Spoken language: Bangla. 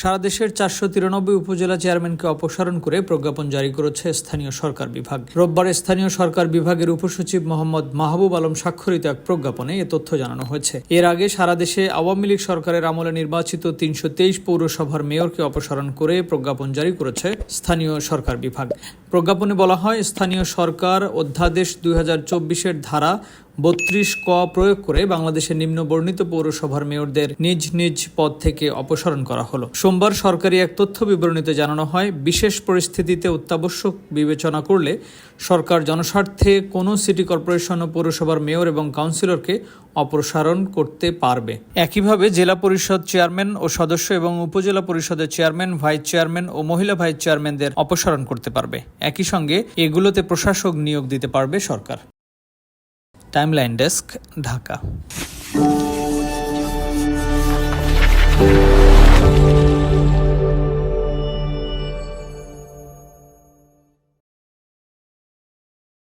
সারা দেশের চারশো তিরানব্বই উপজেলা চেয়ারম্যানকে অপসারণ করে প্রজ্ঞাপন জারি করেছে স্থানীয় সরকার বিভাগ। রোববার স্থানীয় সরকার বিভাগের উপসচিব মোহাম্মদ মাহবুব আলম স্বাক্ষরিত এক প্রজ্ঞাপনে এ তথ্য জানানো হয়েছে। এর আগে সারা দেশে আওয়ামী লীগ সরকারের আমলে নির্বাচিত তিনশো তেইশ পৌরসভার মেয়রকে অপসারণ করে প্রজ্ঞাপন জারি করেছে স্থানীয় সরকার বিভাগ। প্রজ্ঞাপনে বলা হয়, স্থানীয় সরকার অধ্যাদেশ দুই হাজার চব্বিশের ধারা বত্রিশ ক প্রয়োগ করে বাংলাদেশের নিম্ন বর্ণিত পৌরসভার মেয়রদের নিজ নিজ পদ থেকে অপসারণ করা হলো। সোমবার সরকারি এক তথ্য বিবরণীতে জানানো হয়, বিশেষ পরিস্থিতিতে অত্যাবশ্যক বিবেচনা করলে সরকার জনস্বার্থে কোনো সিটি কর্পোরেশন ও পৌরসভার মেয়র এবং কাউন্সিলরকে অপসারণ করতে পারবে। একইভাবে জেলা পরিষদ চেয়ারম্যান ও সদস্য এবং উপজেলা পরিষদের চেয়ারম্যান, ভাইস চেয়ারম্যান ও মহিলা ভাইস চেয়ারম্যানদের অপসারণ করতে পারবে। একই সঙ্গে এগুলোতে প্রশাসক নিয়োগ দিতে পারবে সরকার। Timeline desk, Dhaka.